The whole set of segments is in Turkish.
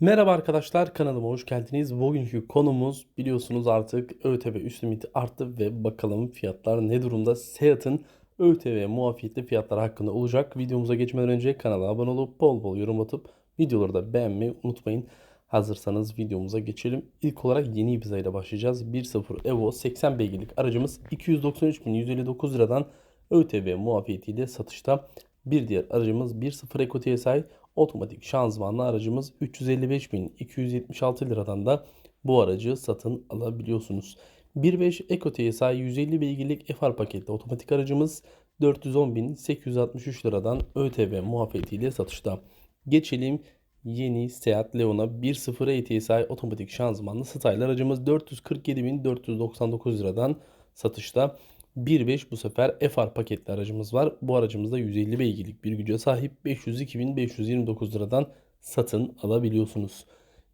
Merhaba arkadaşlar kanalıma hoş geldiniz. Bugünkü konumuz biliyorsunuz artık ÖTV üst limiti arttı ve bakalım fiyatlar ne durumda? Seat'ın ÖTV muafiyetli fiyatlar hakkında olacak. Videomuza geçmeden önce kanala abone olup bol bol yorum atıp videoları da beğenmeyi unutmayın. Hazırsanız videomuza geçelim. İlk olarak yeni Ibiza ile başlayacağız. 1.0 Evo 80 beygirlik aracımız 293.159 liradan ÖTV muafiyetiyle satışta. Bir diğer aracımız 1.0 Eco TSI otomatik şanzımanlı aracımız 355.276 liradan da bu aracı satın alabiliyorsunuz. 1.5 Eco TSI 150 beygirlik FR paketli otomatik aracımız 410.863 liradan ÖTV muafiyetiyle satışta. Geçelim yeni Seat Leon'a 1.0 ATSI otomatik şanzımanlı style aracımız 447.499 liradan satışta. 1.5 bu sefer FR paketli aracımız var. Bu aracımızda 150 beygirlik bir güce sahip 502.529 liradan satın alabiliyorsunuz.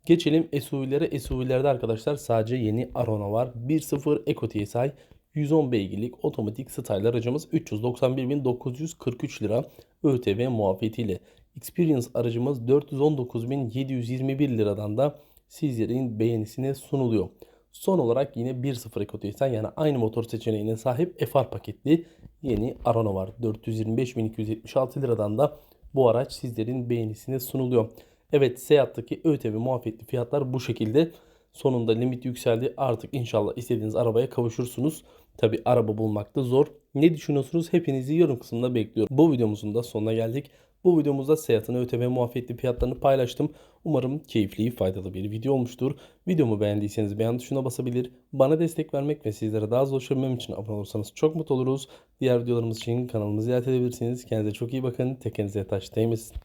Geçelim SUV'lere. SUV'lerde arkadaşlar sadece yeni Arona var. 1.0 Eco TSI 110 beygirlik otomatik style aracımız 391.943 lira ÖTV muafiyetiyle. Experience aracımız 419.721 liradan da sizlerin beğenisine sunuluyor. Son olarak yine 1.0 Eco TSI yani aynı motor seçeneğine sahip FR paketli yeni Arona var. 425.276 liradan da bu araç sizlerin beğenisine sunuluyor. Evet Seat'taki ÖTV muafiyetli fiyatlar bu şekilde. Sonunda limit yükseldi. Artık inşallah istediğiniz arabaya kavuşursunuz. Tabi araba bulmak da zor. Ne düşünüyorsunuz? Hepinizi yorum kısmında bekliyorum. Bu videomuzun da sonuna geldik. Bu videomuzda Seat'ın ÖTV muafiyetli fiyatlarını paylaştım. Umarım keyifli, faydalı bir video olmuştur. Videomu beğendiyseniz beğen tuşuna basabilir. Bana destek vermek ve sizlere daha az ulaşabilmem için abone olursanız çok mutlu oluruz. Diğer videolarımız için kanalımızı ziyaret edebilirsiniz. Kendinize çok iyi bakın. Tekenize taş değmesin.